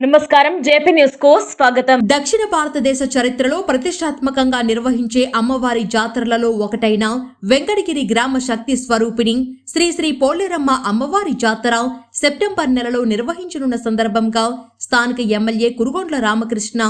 నమస్కారం జేపీ న్యూస్కు స్వాగతం. దక్షిణ భారతదేశ చరిత్రలో ప్రతిష్టాత్మకంగా నిర్వహించే అమ్మవారి జాతరలలో ఒకటైన వెంకటగిరి గ్రామ శక్తి స్వరూపిణి శ్రీ శ్రీ పోలేరమ్మ అమ్మవారి జాతర సెప్టెంబర్ నెలలో నిర్వహించనున్న సందర్భంగా స్థానిక ఎమ్మెల్యే కురుగొండ్ల రామకృష్ణ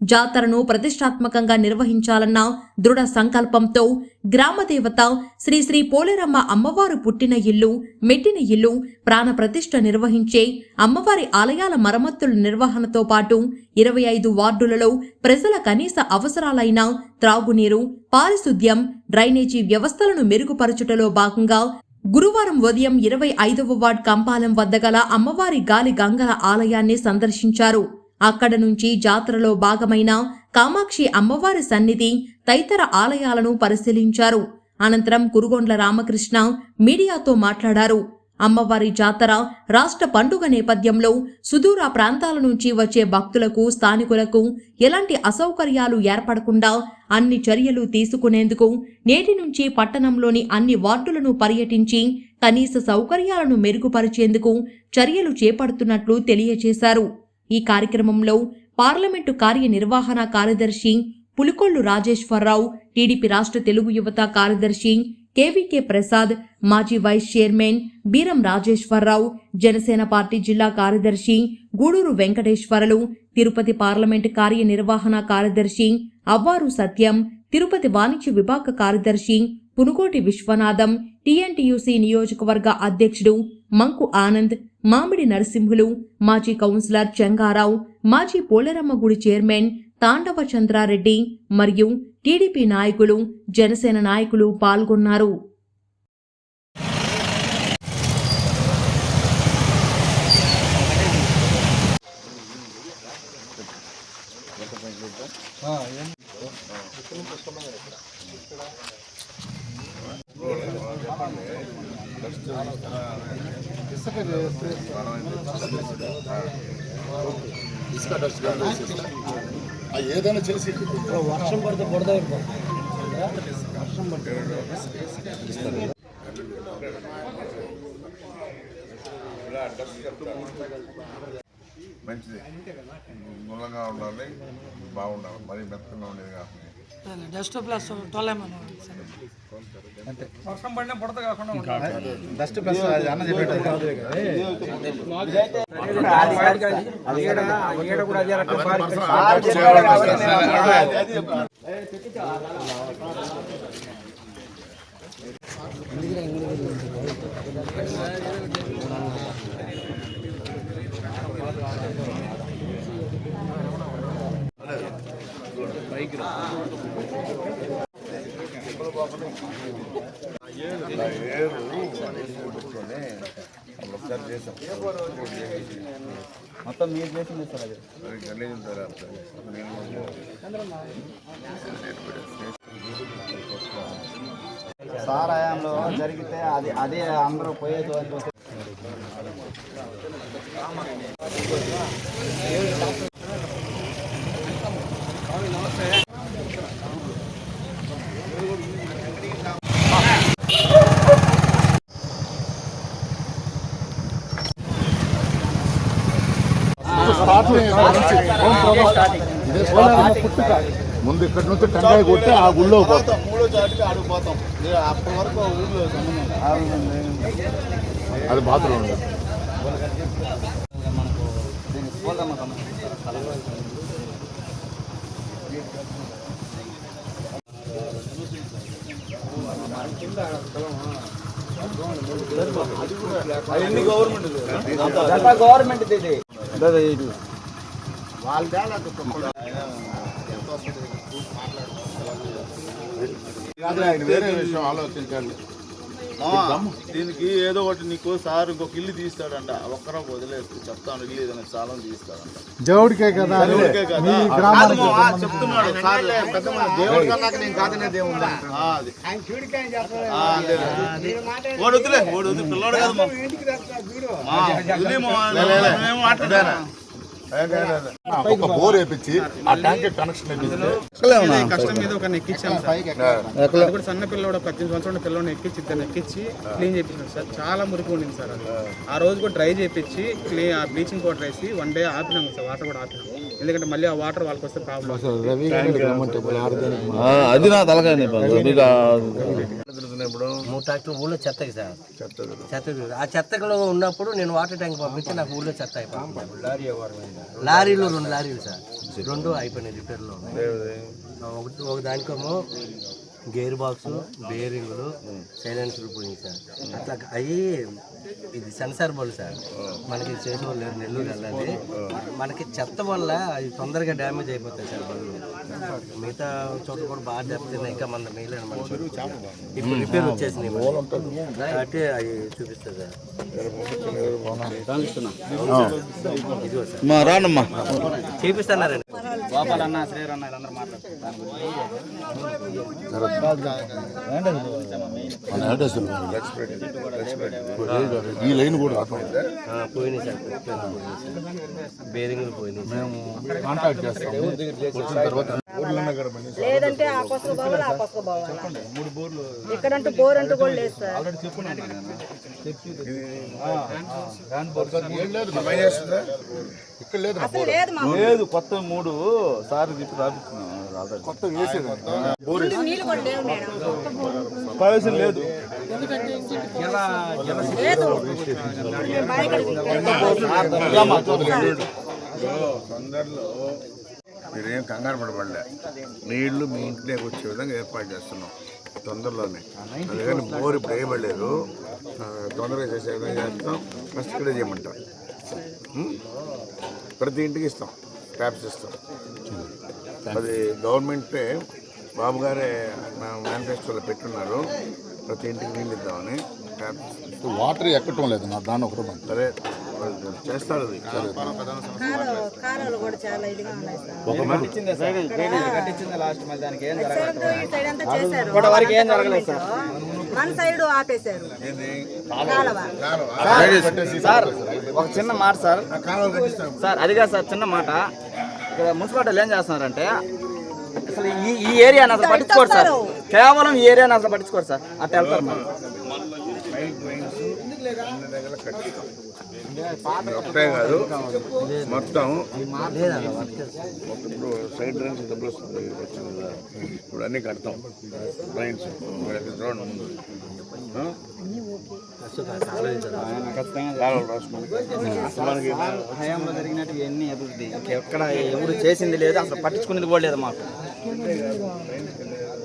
జాతరను ప్రతిష్టాత్మకంగా నిర్వహించాలన్న దృఢ సంకల్పంతో గ్రామదేవత శ్రీ శ్రీ పోలేరమ్మ అమ్మవారు పుట్టిన ఇల్లు మెట్టిన ఇల్లు ప్రాణప్రతిష్ఠ నిర్వహించే అమ్మవారి ఆలయాల మరమ్మతుల నిర్వహణతో పాటు ఇరవై ఐదు వార్డులలో ప్రజల కనీస అవసరాలైన త్రాగునీరు పారిశుద్ధ్యం డ్రైనేజీ వ్యవస్థలను మెరుగుపరచుటలో భాగంగా గురువారం ఉదయం ఇరవై ఐదవ వార్డ్ కంపాలెం వద్ద గల అమ్మవారి గాలి గంగల ఆలయాన్ని సందర్శించారు. అక్కడ నుంచి జాతరలో భాగమైన కామాక్షి అమ్మవారి సన్నిధి తదితర ఆలయాలను పరిశీలించారు. అనంతరం కురుగొండ్ల రామకృష్ణ మీడియాతో మాట్లాడారు. అమ్మవారి జాతర రాష్ట్ర పండుగ నేపథ్యంలో సుదూర ప్రాంతాల నుంచి వచ్చే భక్తులకు స్థానికులకు ఎలాంటి అసౌకర్యాలు ఏర్పడకుండా అన్ని చర్యలు తీసుకునేందుకు నేటి నుంచి పట్టణంలోని అన్ని వార్డులను పర్యటించి కనీస సౌకర్యాలను మెరుగుపరిచేందుకు చర్యలు చేపడుతున్నట్లు తెలియజేశారు. ఈ కార్యక్రమంలో పార్లమెంటు కార్యనిర్వహణ కార్యదర్శి పులికొల్లు రాజేశ్వరరావు టీడీపీ రాష్ట్ర తెలుగు యువత కార్యదర్శి కేవీకే ప్రసాద్ మాజీ vice chairman Beeram Rajeswararao Janasena party జిల్లా కార్యదర్శి గూడూరు వెంకటేశ్వరలు తిరుపతి పార్లమెంటు కార్యనిర్వహణ కార్యదర్శి అవ్వారు సత్యం తిరుపతి వాణిజ్య విభాగ కార్యదర్శి పునుకోటి విశ్వనాథం టీఎన్టీయూసీ నియోజకవర్గ అధ్యక్షుడు మంకు ఆనంద్ మామిడి నరసింహులు మాజీ కౌన్సిలర్ చెంగారావు మాజీ పోలేరమ్మ గుడి చైర్మన్ తాండవ చంద్రారెడ్డి మరియు టీడీపీ నాయకులు జనసేన నాయకులు పాల్గొన్నారు. ఇసుక డస్ట్ ఏదైనా చేసి వర్షం పడితే బురద అయిపోతుంది మంచిది గుణంగా ఉండాలి బాగుండాలి మరీ మెత్తగా ఉండేది కాకుండా డస్ట్ ప్లస్ టోలేమన్ వర్షం పడినా బుడత కాకుండా. డస్ట్ ప్లస్ అన్న చెప్పేటది మొత్తం మీరు చేసింది సార్ అది. సారాయంలో సార్ హయాంలో జరిగితే అది అదే అందరూ పోయేది అని చూస్తే ముందు ఇక్కడ నుంచి టెంకాయ కొట్టి ఆ గుళ్ళో పోతాం. మూడో చాటుకి ఆడిపోతాం అప్పటి వరకు ఊళ్ళో అది బాత్రూమ్ ఉంది మనకు గవర్నమెంట్ గవర్నమెంట్ ఇది. వాళ్ళ వేరే విషయం ఆలోచించాలి దీనికి ఏదో ఒకటి నీకు సార్ ఇంకొక ఇల్లు తీస్తాడంట. ఒక్కరో వదిలేదు చెప్తాను ఇల్లు ఏదైనా చాలా తీస్తాడంట. దేవుడికే కదా. దేవుడికే కదా. చెప్తున్నాడు సార్ దేవుడి కన్నా నేను అది. వద్దు పిల్లోడు కాదు ఒక బోర్ వేపించి ఆ ట్యాంక్ కనెక్షన్ కష్టం మీద ఒక ఎక్కించాం సార్. అది కూడా సన్న పిల్లవాడు పద్దెనిమిది సంవత్సరాల పిల్లవాడిని ఎక్కించి ఇద్దరు ఎక్కించి క్లీన్ చేయించాం సార్. చాలా మురికి ఉండింది సార్ అది. ఆ రోజు కూడా డ్రై చేయించి క్లీన్ ఆ బ్లీచింగ్ పౌడర్ వేసి వన్ డే ఆపినాం సార్ వాటర్ కూడా ఆపినాం. ఎందుకంటే మళ్ళీ ఆ వాటర్ వాళ్ళకి వస్తే ప్రాబ్లం అది నా తలకాయ మూడు ట్రాక్టర్ ఊళ్ళో చెత్తకి సార్. చెత్త ఆ చెత్తలో ఉన్నప్పుడు నేను వాటర్ ట్యాంక్ పంపించి నాకు ఊళ్ళో చెత్త అయిపోయింది. లారీలో రెండు లారీలు సార్. రెండు అయిపోయినాయి రిపేర్లో. ఒక దానికేమో. గేర్ బాక్స్ బేరింగ్లు సైలెన్సర్లు పోయింది సార్. అట్లా అయ్యి ఇది సెన్సార్ బోల్ సార్. మనకి చేసే వాళ్ళు లేరు నెల్లూరు వెళ్ళాలి. మనకి చెత్త వల్ల అది తొందరగా డ్యామేజ్ అయిపోతాయి సార్ బళ్ళు మిగతా చోట్ల కూడా బాగా దెబ్బతిన్నాయి ఇంకా మన మిగిలిన మనుషులు ఇప్పుడు రిపేర్ వచ్చేసినాయి కాబట్టి అవి చూపిస్తుంది సార్. ఇదిగో గోపాల్ అన్న శ్రీరామ్ అన్న వీళ్ళందరూ మాట్లాడుతున్నారు. ఈ లైన్ కూడా పోయినాయి సార్. బేరింగ్లు పోయినాయి సార్. కాంటాక్ట్ చేస్తాం. వచ్చిన తర్వాత లేదంటే ఆ పసుపు పోవాలి ఆ పసుపు పోవాలి ఇక్కడంటూ బోర్ అంటూ కూడా లేదు సార్. ఇక్కడ లేదు లేదు కొత్త మూడు సార్ చెప్పి రాపిస్తున్నాం కొత్త వేసేది. ప్రవేశం లేదు. తొందరలో మీరేం కంగారు పడబడలే. నీళ్ళు మీ ఇంటిలోకి వచ్చే విధంగా ఏర్పాటు చేస్తున్నాం. తొందరలోనే. అందుకని బోర్ ఇప్పుడు వేయబడలేదు తొందరగా చేసే విధంగా చేస్తాం. ఫస్ట్ ఇక్కడే చేయమంటాం? ప్రతి ఇంటికి ఇస్తాం. ట్యాప్స్ ఇస్తాం. అది గవర్నమెంటే బాబు గారే మేనిఫెస్టోలో పెట్టున్నారు. ప్రతి ఇంటికి నీళ్ళు ఇద్దామని. ట్యాప్స్. వాటర్ ఎక్కటం లేదు నా దాన్ని బంద్ సరే ఉన్నాయి సార్. కట్టించిందే సార్ కట్టించిందే లాస్ట్ మళ్ళీ దానికి ఏం అటు సైడ్ ఈ సైడ్ అంతా చేశారు. ఇప్పటి వరకు ఏం జరగలేదు సార్. మన సైడ్ ఆపేశారు. ఏంది? కాలువ. సార్ ఒక చిన్న మాట సార్. సార్ అది కాదు సార్ చిన్న మాట. ఇక్కడ మున్సిపాలిటీలు ఏం చేస్తున్నారంటే అసలు ఈ ఈ ఏరియాని అసలు పట్టించుకోరు సార్. కేవలం ఈ ఏరియాని అసలు పట్టించుకోరు సార్. అట్లా వెళ్తారు మరి. ఒకటే కాదు మొత్తం ఇప్పుడు సైడ్ డ్రైన్స్ డబ్బులు వస్తుంది వచ్చింది కదా. ఇప్పుడు అన్ని కడతాం. డ్రైన్స్ రోడ్ ముందు హయాంలో జరిగినట్టు ఎన్ని అభివృద్ధి. ఎక్కడ ఎవరు చేసింది లేదు అసలు పట్టించుకునేది కూడా లేదు మాకు.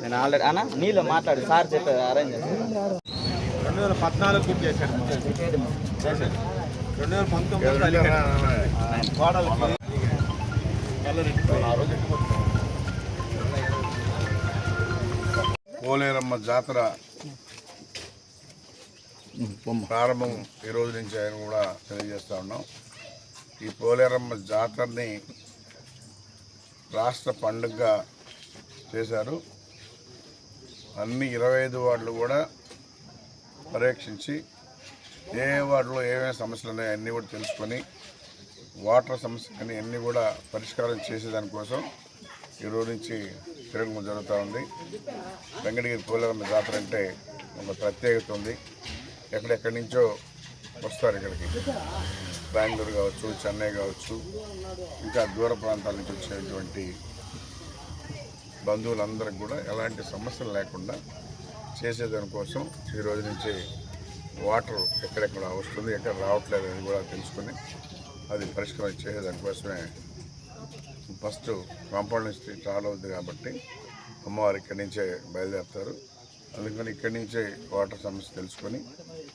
నేను ఆల్రెడీ అన్న నీళ్ళు మాట్లాడు. సార్ చెప్పారు అరేంజ్ చేశారు. రెండు వేల పద్నాలుగు బుక్ చేశాడు. రెండు వేల పంతొమ్మిది కోడలకి పోలేరమ్మ జాతర ప్రారంభం ఈ రోజు నుంచి ఆయన కూడా తెలియజేస్తా ఉన్నాం. ఈ పోలేరమ్మ జాతరని రాష్ట్ర పండుగగా చేశారు. అన్ని ఇరవై ఐదు వార్డులు కూడా పర్యవేక్షించి ఏ వార్డులో ఏమేమి సమస్యలు ఉన్నాయో అన్నీ కూడా తెలుసుకొని వాటర్ సమస్య కానీ అన్నీ కూడా పరిష్కారం చేసేదానికోసం ఈ రోజు నుంచి తిరుగుమ జరుగుతూ ఉంది. వెంకటగిరి పోలేరమ్మ జాతర అంటే ఒక ప్రత్యేకత ఉంది. ఎక్కడెక్కడి నుంచో వస్తారు ఇక్కడికి. బెంగళూరు కావచ్చు చెన్నై కావచ్చు ఇంకా దూర ప్రాంతాల నుంచి వచ్చేటువంటి బంధువులందరికీ కూడా ఎలాంటి సమస్యలు లేకుండా చేసేదానికోసం ఈ రోజు నుంచి వాటర్ ఎక్కడెక్కడ వస్తుంది ఎక్కడ రావట్లేదు అని కూడా తెలుసుకొని అది పరిష్కారం చేసేదానికోసమే ఫస్ట్ కాంపౌండ్ నుంచి చాలా అవుతుంది కాబట్టి అమ్మవారు ఇక్కడి నుంచే బయలుదేరుతారు. అందుకని ఇక్కడి నుంచే వాటర్ సమస్య తెలుసుకొని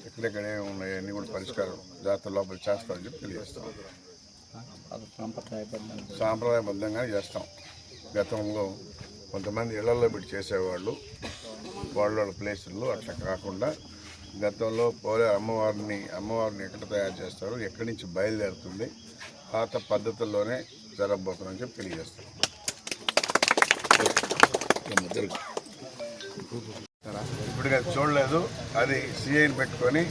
ఎక్కడెక్కడ ఉన్నాయి అన్నీ కూడా పరిష్కారం జాతర లోపల చేస్తామని చెప్పి తెలియజేస్తాం. సాంప్రదాయబద్ధంగా. చేస్తాం. గతంలో కొంతమంది ఇళ్ళలో పెట్టి చేసేవాళ్ళు వాళ్ళ వాళ్ళ ప్లేసుల్లో అట్లా కాకుండా గతంలో పోలే అమ్మవారిని అమ్మవారిని ఎక్కడ తయారు చేస్తారు ఎక్కడి నుంచి బయలుదేరుతుంది పాత పద్ధతుల్లోనే జరగబోతుందని చెప్పి తెలియజేస్తాం ఇప్పటికి అది చూడలేదు. అది సిఐని పెట్టుకొని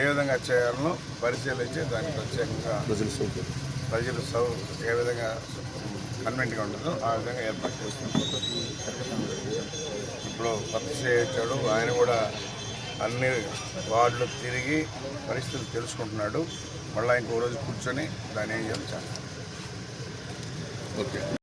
ఏ విధంగా చేయాలనో పరిశీలించి దానికి ప్రత్యేకంగా ప్రజలు సౌ ఏ విధంగా కన్వెంట్గా ఉంటుందో ఆ విధంగా ఏర్పాటు చేస్తున్నాం. ఇప్పుడు కొత్త వచ్చాడు. ఆయన కూడా అన్ని వార్డులు తిరిగి పరిస్థితులు తెలుసుకుంటున్నాడు. మళ్ళీ ఇంకో రోజు కూర్చొని దాని ఏం చేస్తాను ఓకే.